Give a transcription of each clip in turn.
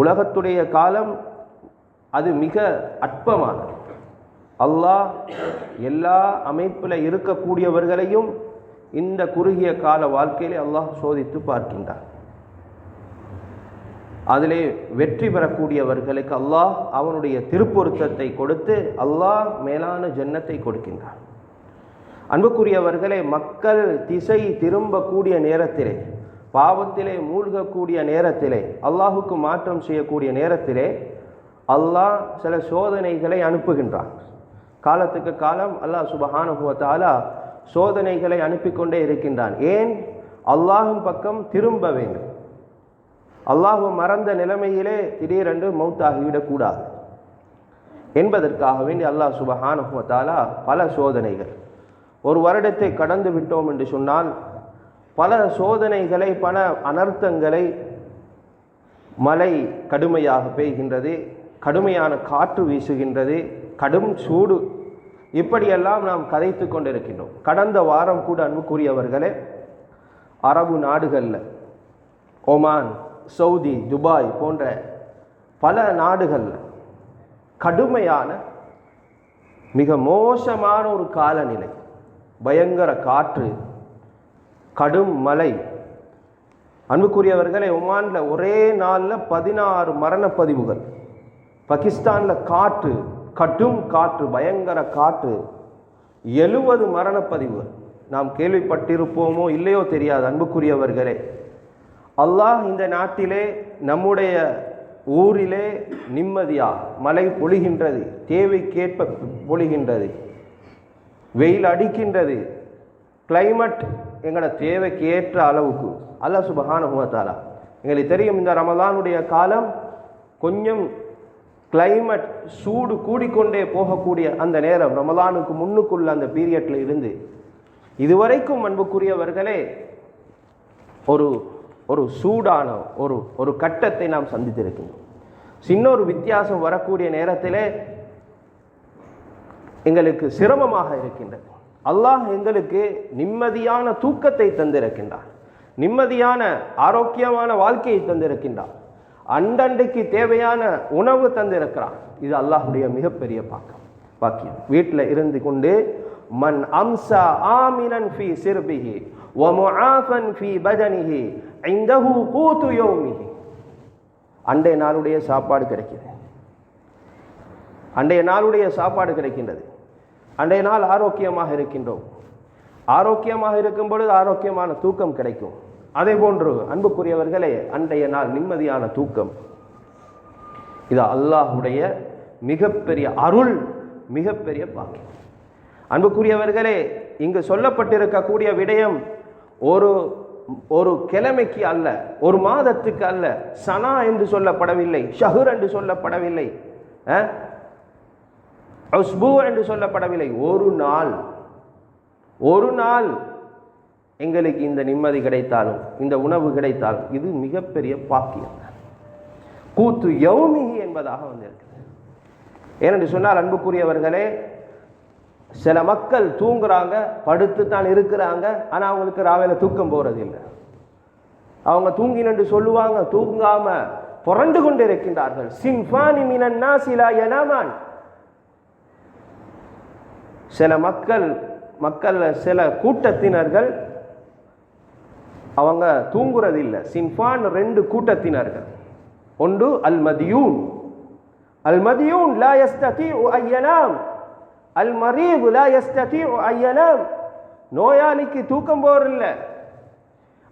உலகத்துடைய காலம் அது மிக அற்பமானது. அல்லாஹ் எல்லா அமைப்பில் இருக்கக்கூடியவர்களையும் இந்த குறுகிய கால வாழ்க்கையிலே அல்லாஹ் சோதித்து பார்க்கின்றார் அதிலே வெற்றி பெறக்கூடியவர்களுக்கு அல்லாஹ் அவனுடைய திருப்பொருத்தத்தை கொடுத்து அல்லாஹ் மேலான ஜன்னத்தை கொடுக்கின்றான். அன்புக்குரியவர்களே மக்கள் திசை திரும்பக்கூடிய நேரத்திலே பாவத்திலே மூழ்கக்கூடிய நேரத்திலே அல்லாஹுக்கு மாற்றம் செய்யக்கூடிய நேரத்திலே அல்லாஹ் சில சோதனைகளை அனுப்புகின்றான். காலத்துக்கு காலம் அல்லாஹ் சுபஹானுபவத்தாலா சோதனைகளை அனுப்பி கொண்டே இருக்கின்றான். ஏன்? அல்லாஹும் பக்கம் திரும்ப வேண்டும். அல்லாஹு மறந்த நிலைமையிலே திடீரென்று மௌத்தாகிவிடக்கூடாது. என்பதற்காக வேண்டி அல்லாஹ் சுபஹானுபவத்தாலா பல சோதனைகள். ஒரு வருடத்தை கடந்து விட்டோம் என்று சொன்னால் பல சோதனைகளை பல அனர்த்தங்களை மழை கடுமையாக பெய்கின்றது கடுமையான காற்று வீசுகின்றது கடும் சூடு. இப்படியெல்லாம் நாம் கதைத்து கொண்டிருக்கின்றோம். கடந்த வாரம் கூட அன்புக்குரியவர்களே அரபு நாடுகளில் ஒமான் சவுதி துபாய் போன்ற பல நாடுகளில் கடுமையான மிக மோசமான ஒரு காலநிலை. பயங்கர காற்று கடும் மழை. அன்புக்குரியவர்களே ஒமானில் ஒரே நாளில் பதினாறு மரணப்பதிவுகள். பாகிஸ்தானில் காற்று கடும் காற்று பயங்கர காற்று. எழுவது மரணப்பதிவுகள். நாம் கேள்விப்பட்டிருப்போமோ இல்லையோ தெரியாது அன்புக்குரியவர்களே. அல்லாஹ் இந்த நாட்டிலே நம்முடைய ஊரிலே நிம்மதியா மழை பொழிகின்றது தேவைக்கேற்ப பொழிகின்றது வெயில் அடிக்கின்றது கிளைமேட் எங்களோட தேவைக்கு ஏற்ற அளவுக்கு அல்ல சுபகான ஹுவத்தாலா எங்களுக்கு தெரியும் இந்த ரமலானுடைய காலம் கொஞ்சம் கிளைமேட் சூடு கூடிக்கொண்டே போகக்கூடிய அந்த நேரம். ரமலானுக்கு முன்னுக்குள்ள அந்த பீரியட்ல இருந்து. இதுவரைக்கும் அன்புக்குரியவர்களே ஒரு ஒரு சூடான ஒரு ஒரு கட்டத்தை நாம் சந்தித்திருக்கின்றோம். சின்ன ஒரு வித்தியாசம் வரக்கூடிய நேரத்திலே எங்களுக்கு சிரமமாக இருக்கின்றது. அல்லாஹ் எங்களுக்கு நிம்மதியான தூக்கத்தை தந்திருக்கின்றான் நிம்மதியான ஆரோக்கியமான வாழ்க்கையை தந்திருக்கின்றான் அண்டண்டைக்கு தேவையான உணவு தந்திருக்கிறான் இது அல்லாஹுடைய மிகப்பெரிய பாக்கம் பாக்கியம். வீட்டில் இருந்து கொண்டு மன் அம்சா ஆமினன் ஃபி சிறுபிஹி வமுஆஃபன் ஃபி பதனிஹி இந்தஹு கூத்து யௌமிஹி. அண்டைய நாளுடைய சாப்பாடு கிடைக்கிறது அண்டைய நாளுடைய சாப்பாடு கிடைக்கின்றது. அன்றைய நாள் ஆரோக்கியமாக இருக்கின்றோம். ஆரோக்கியமாக இருக்கும் பொழுது ஆரோக்கியமான தூக்கம் கிடைக்கும். அதே போன்று அன்புக்குரியவர்களே அன்றைய நாள் நிம்மதியான தூக்கம். இது அல்லாஹுடைய மிகப்பெரிய அருள் மிகப்பெரிய பாக்கியம். அன்புக்குரியவர்களே இங்கு சொல்லப்பட்டிருக்கக்கூடிய விடயம் ஒரு ஒரு கிழமைக்கு அல்ல ஒரு மாதத்துக்கு அல்ல சனா என்று சொல்லப்படவில்லை ஷஹுர் என்று சொல்லப்படவில்லை உஸ்பு என்று சொல்லப்படவில்லை. ஒரு நாள் ஒரு நாள் எங்களுக்கு இந்த நிம்மதி கிடைத்தாலும் இந்த உணவு கிடைத்தாலும் இது மிகப்பெரிய பாக்கியம். கூத்து யௌமிகி என்பதாக வந்திருக்கிறது. ஏனென்று சொன்னால் அன்புக்குரியவர்களே சில மக்கள் தூங்குறாங்க படுத்து தான் இருக்கிறாங்க ஆனால் அவங்களுக்கு ராவையில் தூக்கம் போகிறது இல்லை அவங்க தூங்கினு சொல்லுவாங்க தூங்காம புரண்டு கொண்டு இருக்கின்றார்கள் சின்ஃபானி மினன்னா சிலா எனமான் சில மக்கள் மக்கள் சில கூட்டத்தினர்கள் அவங்க தூங்குறது இல்லை சின்ஃபான் ரெண்டு கூட்டத்தினர்கள். ஒன்று அல் மதியூன் அல் மதியூன் லா யஸ்ததி ஐயனாம். அல் மரீபு லா யஸ்ததி ஐயனாம். நோயாளிக்கு தூக்கம் போறதில்ல.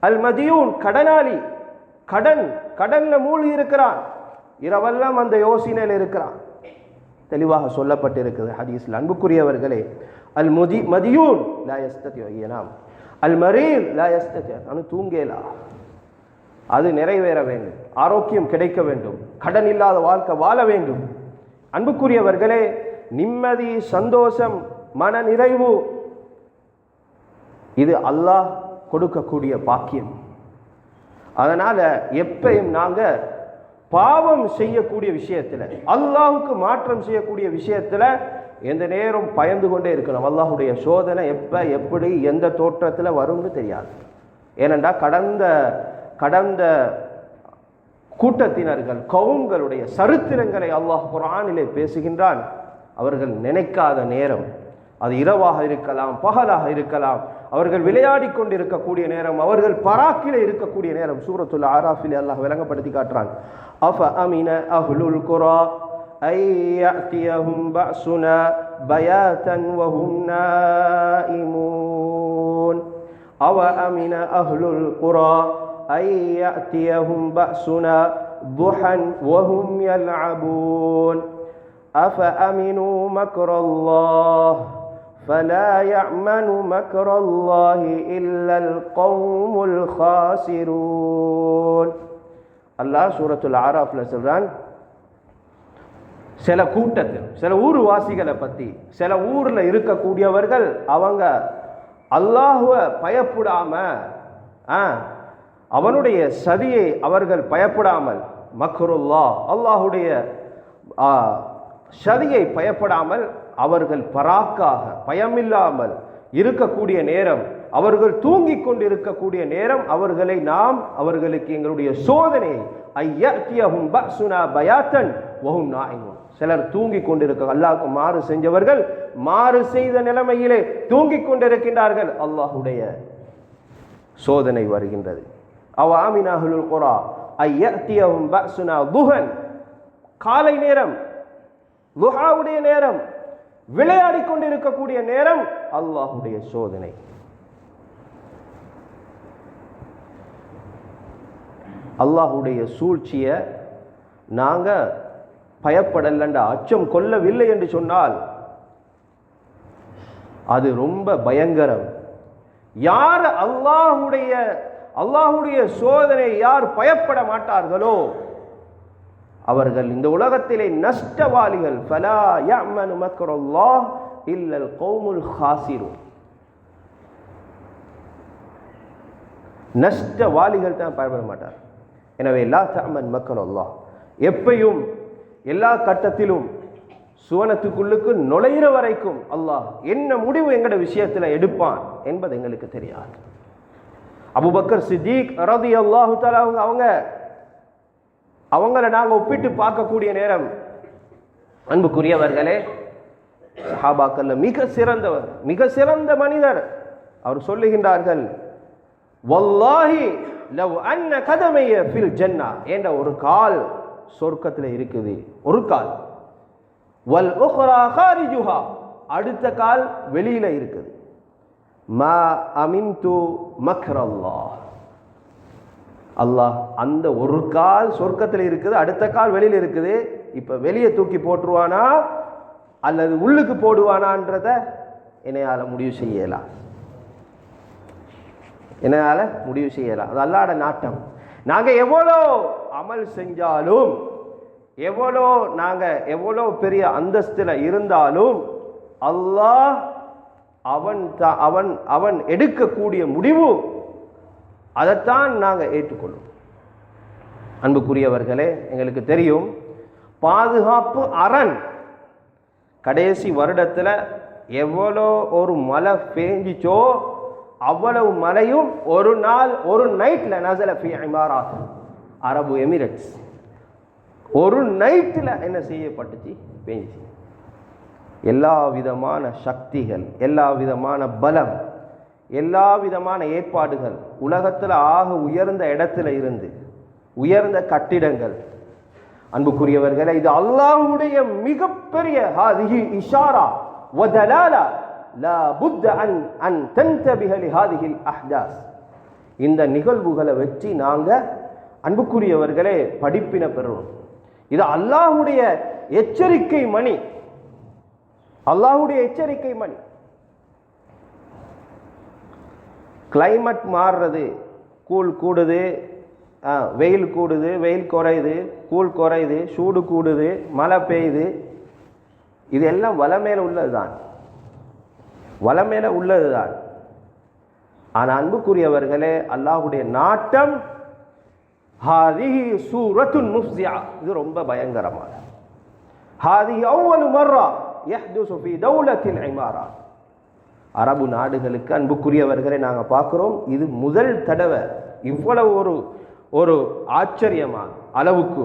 அல் மதியூன் கடனாளி. கடன் கடனில் மூழ்கி இருக்கிறான். இரவெல்லாம் அந்த யோசனையில் இருக்கிறான். தெளிவாக சொல்லப்பட்டிருக்கிறது ஹதீஸ்ல. அன்புக்குரியவர்களே அல் முதி மதியூன் லா யஸ்ததி அல் மரீர் லா அனு தூங்கேலா? அது நிறைவேற வேண்டும். ஆரோக்கியம் கிடைக்க வேண்டும். கடன் இல்லாத வாழ்க்கை வாழ வேண்டும். அன்புக்குரியவர்களே நிம்மதி சந்தோஷம் மன நிறைவு இது அல்லாஹ் கொடுக்கக்கூடிய பாக்கியம். அதனால் எப்பையும் நாங்கள் பாவம் செய்யக்கூடிய விஷயத்தில் அல்லாஹுக்கு மாற்றம் செய்யக்கூடிய விஷயத்தில் எந்த நேரம் பயந்து கொண்டே இருக்கணும் அல்லாஹுடைய சோதனை எப்போ எப்படி எந்த தோற்றத்தில் வரும்னு தெரியாது. ஏனென்றா கடந்த கடந்த கூட்டத்தினர்கள் கவுங்களுடைய சரித்திரங்களை அல்லாஹ் குரானிலே பேசுகின்றான். அவர்கள் நினைக்காத நேரம். அது இரவாக இருக்கலாம் பகலாக இருக்கலாம். அவர்கள் விளையாடி கொண்டிருக்கக்கூடிய நேரம் அவர்கள் பராக்கிலே இருக்கக்கூடிய நேரம் சூரத்துல் ஆராஃபிலே அல்லாஹ் விளங்கப்படுத்தி காட்டுறான் அஃப அமின அஹ்லுல் குரா أن يأتيهم بأسنا بياتا وهم نائمون أو أمن أهل القرى أن يأتيهم بأسنا ضحى وهم يلعبون أفأمنوا مكر الله فلا يأمن مكر الله إلا القوم الخاسرون الله سورة العراف لسلان சில கூட்டத்தில் சில ஊர்வாசிகளை பற்றி சில ஊரில் இருக்கக்கூடியவர்கள் அவங்க அல்லாஹுவ பயப்படாம ஆ, அவனுடைய சதியை அவர்கள் பயப்படாமல் மக்ருல்லா அல்லாஹுடைய ஆ, சதியை பயப்படாமல் அவர்கள் பராக்காக பயமில்லாமல் இருக்கக்கூடிய நேரம் அவர்கள் தூங்கிக் கொண்டிருக்கக்கூடிய நேரம் அவர்களை நாம் அவர்களுக்கு எங்களுடைய சோதனை ஐயத்தியஹும் பஸ்ஸுனா பயாத்தன் வஹும் நாயிமுன் சிலர் தூங்கிக் கொண்டிருக்க அல்லாஹ் மாறு செஞ்சவர்கள் மாறு செய்த நிலைமையிலே தூங்கிக் கொண்டிருக்கின்றார்கள். அல்லாஹுடைய சோதனை வருகின்றது. அவ ஆமினாகுல் குரா ஐயத்தியஹும் பஸ்ஸுனா துஹன். காலை நேரம் லுஹாவுடைய நேரம் விளையாடி கொண்டிருக்கக்கூடிய நேரம் அல்லாஹுடைய சோதனை. அல்லாஹுடைய சூழ்ச்சியை நாங்கள் பயப்படலன்ற அச்சம் கொள்ளவில்லை என்று சொன்னால் அது ரொம்ப பயங்கரம். யார் அல்லாஹுடைய அல்லாஹுடைய சோதனை யார் பயப்பட மாட்டார்களோ அவர்கள் இந்த உலகத்திலே நஷ்டவாளிகள். ஃபலா யமனு மக்ரல்லா இல்லல் கௌமுல் ஹாசிரும் நஷ்டவாளிகள் தான் பயன்பட மாட்டார். எனவே லா மக்கள் மக்கரல்லாஹ் எப்பையும் எல்லா கட்டத்திலும் சுவனத்துக்குள்ளுக்கு நுழையிற வரைக்கும் அல்லாஹ் என்ன முடிவு எங்கட விஷயத்தில் எடுப்பான் என்பது எங்களுக்கு தெரியாது. அபுபக்கர் சித்திக் ரதி அல்லாஹு அவங்க அவங்க அவங்கள நாங்கள் ஒப்பிட்டு பார்க்கக்கூடிய நேரம். அன்புக்குரியவர்களே சஹாபாக்கல்ல மிக சிறந்தவர் மிக சிறந்த மனிதர் அவர் சொல்லுகின்றார்கள் வல்லாஹி லவ் அன்ன கதமைய ஃபில் ஜன்னா என்ற ஒரு கால் சொர்க்கத்தில் இருக்குது. ஒரு கால். வல் உஹ்ரா காரிஜுஹா அடுத்த கால் வெளியில இருக்குது. மா அமின்து மக்ரல்லாஹ் அல்லாஹ் அந்த ஒரு கால் சொர்க்கத்தில் இருக்குது அடுத்த கால் வெளியில் இருக்குது. இப்போ வெளியே தூக்கி போட்டுருவானா? அல்லது உள்ளுக்கு போடுவானான்றத என்னையால் முடிவு செய்யலாம். என்னால் முடிவு செய்யலாம். அது அல்லாட நாட்டம். நாங்கள் எவ்வளோ அமல் செஞ்சாலும் எவ்வளோ நாங்கள் எவ்வளோ பெரிய அந்தஸ்தில் இருந்தாலும் அல்லாஹ் அவன் த- அவன் அவன் எடுக்கக்கூடிய முடிவு அதைத்தான் நாங்கள் ஏற்றுக்கொள்ளும். அன்புக்குரியவர்களே எங்களுக்கு தெரியும் பாதுகாப்பு அரண் கடைசி வருடத்தில் எவ்வளோ ஒரு மழை பேஞ்சிச்சோ அவ்வளவு மழையும் ஒரு நாள் ஒரு நைட்டில் நசல ஃபி அரபு எமிரேட்ஸ். ஒரு நைட்டில் என்ன செய்யப்பட்டுச்சு? பேஞ்சிச்சு. எல்லா விதமான சக்திகள் எல்லா விதமான பலம் எல்லா விதமான ஏற்பாடுகள் உலகத்தில் ஆக உயர்ந்த இடத்துல இருந்து உயர்ந்த கட்டிடங்கள். அன்புக்குரியவர்களே இது அல்லாஹ்வுடைய மிகப்பெரிய ஹாதிஹி இஷாரா வதலாலா லா புத்த அன் அன் தன்தபிஹ லிஹாதிஹில் அஹ்தாஸ். இந்த நிகழ்வுகளை வச்சு நாங்கள் அன்புக்குரியவர்களே படிப்பின பெறுவோம் இது அல்லாஹ்வுடைய எச்சரிக்கை மணி. அல்லாஹ்வுடைய எச்சரிக்கை மணி. கிளைமேட் மாறுறது. கூல் கூடுது. ஆ, வெயில் கூடுது. வெயில் குறையுது. கூல் குறையுது. சூடு கூடுது. மழை பெய்யுது. இது எல்லாம் உள்ளது தான் உள்ளதுதான். வலை உள்ளது தான் ஆனால் அன்புக்குரியவர்களே அல்லாஹ்வுடைய நாட்டம் ஹாதிஹி சூரத்துன் முஃப்சியா இது ரொம்ப பயங்கரமான ஹாதிஹி அவ்வளவு மர்ரா. யஹ்துசு சுஃபி தௌலத்தில் ஐமாரா அரபு நாடுகளுக்கு அன்புக்குரியவர்களை நாங்கள் பார்க்குறோம். இது முதல் தடவை. இவ்வளவு ஒரு ஒரு ஆச்சரியமாக அளவுக்கு.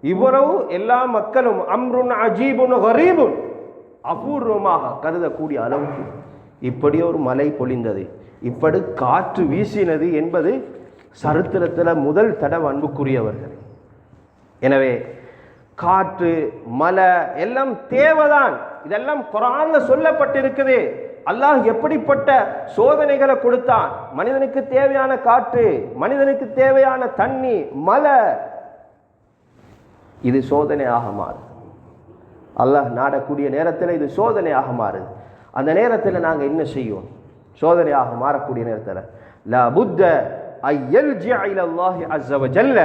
இவ்வளவு எல்லா மக்களும் அம்ருன் அஜீபுன் ஹரீபுன் அபூர்வமாக கருதக்கூடிய அளவுக்கு இப்படி ஒரு மலை பொழிந்தது. இப்படி காற்று வீசினது என்பது சரித்திரத்தில் முதல் தடவை அன்புக்குரியவர்கள். எனவே காற்று மலை எல்லாம் தேவைதான். இதெல்லாம் குரான்ல சொல்லப்பட்டிருக்குது. அல்லாஹ் எப்படிப்பட்ட சோதனைகளை கொடுத்தான்? மனிதனுக்கு தேவையான காற்று மனிதனுக்கு தேவையான தண்ணி மலை இது சோதனையாக மாறுது அல்லாஹ் நாடக்கூடிய நேரத்தில் இது சோதனையாக மாறுது. அந்த நேரத்தில் நாங்கள் என்ன செய்வோம்? சோதனையாக மாறக்கூடிய நேரத்தில். லா புத்த ஐயல்ஜிஅ இலல்லாஹி அஸ்ஸ ஜல்ல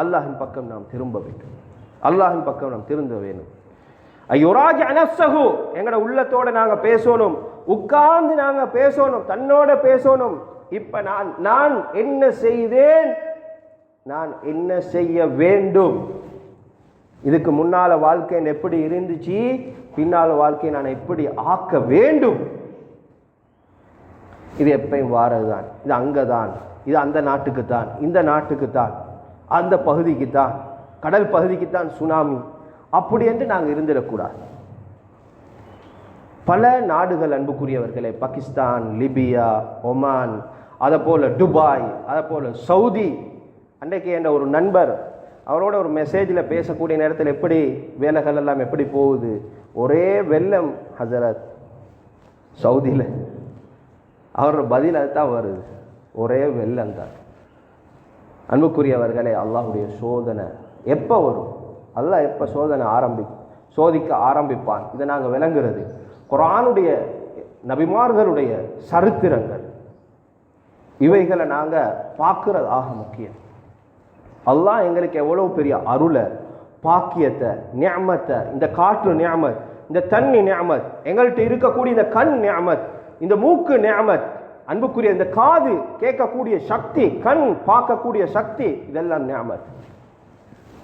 அல்லாஹ்வின் பக்கம் நாம் திரும்ப வேண்டும். அல்லாஹின் பக்கம் நாம் திரும்ப வேண்டும். ஐயோராஜ் அனசகு எங்களோட உள்ளத்தோட நாங்கள் பேசணும். உட்கார்ந்து நாங்க பேசணும் தன்னோட பேசணும். இப்ப நான் நான் என்ன செய்தேன் நான் என்ன செய்ய வேண்டும்? இதுக்கு முன்னால வாழ்க்கை எப்படி இருந்துச்சு? பின்னால வாழ்க்கையை நான் எப்படி ஆக்க வேண்டும்? இது எப்பயும் வாரதுதான். இது அங்கதான். இது அந்த நாட்டுக்கு தான் இந்த நாட்டுக்கு தான் அந்த பகுதிக்கு தான் கடல் பகுதிக்கு தான் சுனாமி. அப்படி என்று நாங்கள் இருந்திடக்கூடாது. பல நாடுகள் அன்புக்குரியவர்களே பாகிஸ்தான் லிபியா ஒமான் அதை போல் துபாய் அதை போல் சவுதி. அன்றைக்கு என்ற ஒரு நண்பர் அவரோட ஒரு மெசேஜில் பேசக்கூடிய நேரத்தில் எப்படி வேலைகள் எல்லாம் எப்படி போகுது? ஒரே வெள்ளம் ஹசரத் சவுதியில். அவரோட பதில் அதுதான் வருது. ஒரே வெள்ளம் தான். அன்புக்குரியவர்களே அல்லாஹுடைய சோதனை எப்போ வரும்? அல்லாஹ் எப்போ சோதனை ஆரம்பி சோதிக்க ஆரம்பிப்பான். இதை நாங்கள் விளங்குறது. குரானுடைய நபிமார்களுடைய சரித்திரங்கள். இவைகளை நாங்கள் பார்க்குறதாக ஆக முக்கியம். அல்லாஹ் எங்களுக்கு எவ்வளோ பெரிய அருளை பாக்கியத்தை ஞாமத்தை இந்த காற்று ஞாமத் இந்த தண்ணி ஞாமத் எங்கள்கிட்ட இருக்கக்கூடிய இந்த கண் ஞாமத் இந்த மூக்கு ஞாமத் அன்புக்குரிய இந்த காது கேட்கக்கூடிய சக்தி கண் பார்க்கக்கூடிய சக்தி இதெல்லாம் நியமத்.